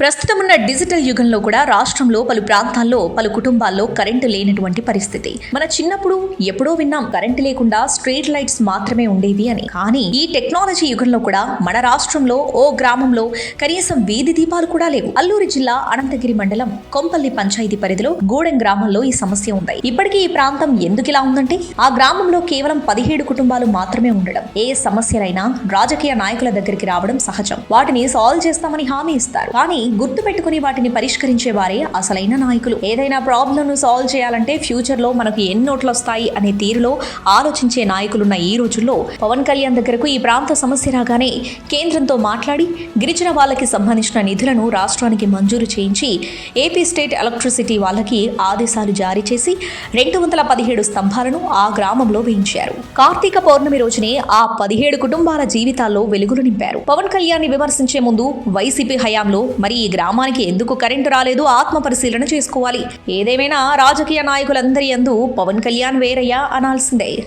ప్రస్తుతం ఉన్న డిజిటల్ యుగంలో కూడా రాష్ట్రంలో పలు ప్రాంతాల్లో పలు కుటుంబాల్లో కరెంటు లేనటువంటి పరిస్థితి. మన చిన్నప్పుడు ఎప్పుడో విన్నాం కరెంటు లేకుండా స్ట్రీట్ లైట్స్ మాత్రమే ఉండేవి అని. కానీ ఈ టెక్నాలజీ యుగంలో కూడా మన రాష్ట్రంలో ఓ గ్రామంలో కనీసం వీధి దీపాలు కూడా లేవు. అల్లూరి జిల్లా అనంతగిరి మండలం కొంపల్లి పంచాయతీ పరిధిలో గూడెం గ్రామంలో ఈ సమస్య ఉంది. ఇప్పటికీ ఈ ప్రాంతం ఎందుకు ఇలా ఉందంటే ఆ గ్రామంలో కేవలం పదిహేడు కుటుంబాలు మాత్రమే ఉండడం. ఏ సమస్యలైనా రాజకీయ నాయకుల దగ్గరికి రావడం సహజం. వాటిని సాల్వ్ చేస్తామని హామీ ఇస్తారు. కానీ గుర్తుపెట్టుకుని వాటిని పరిష్కరించే వారే అసలైన నాయకులు. ఏదైనా ప్రాబ్లం ను సాల్వ్ చేయాలంటే ఫ్యూచర్లో మనకు ఎన్ని నోట్లు వస్తాయి అనే తీరులో ఆలోచించే నాయకులున్న ఈ రోజుల్లో పవన్ కళ్యాణ్ దగ్గరకు ఈ ప్రాంత సమస్య రాగానే కేంద్రంతో మాట్లాడి గిరిజన వాళ్ళకి సంబంధించిన నిధులను రాష్ట్రానికి మంజూరు చేయించి ఏపీ స్టేట్ ఎలక్ట్రిసిటీ వాళ్ళకి ఆదేశాలు జారీ చేసి రెండు వందల పదిహేడు స్తంభాలను ఆ గ్రామంలో వేయించారు. కార్తీక పౌర్ణమి రోజునే ఆ పదిహేడు కుటుంబాల జీవితాల్లో వెలుగులు నింపారు. పవన్ కళ్యాణ్ విమర్శించే ముందు వైసీపీ హయాంలో మరి ఈ గ్రామానికి ఎందుకు కరెంటు రాలేదు? ఆత్మ పరిశీలన చేసుకోవాలి. ఏదేమైనా రాజకీయ నాయకులందరి అందు పవన్ కళ్యాణ్ వేరయ్యా అనాల్సిందే.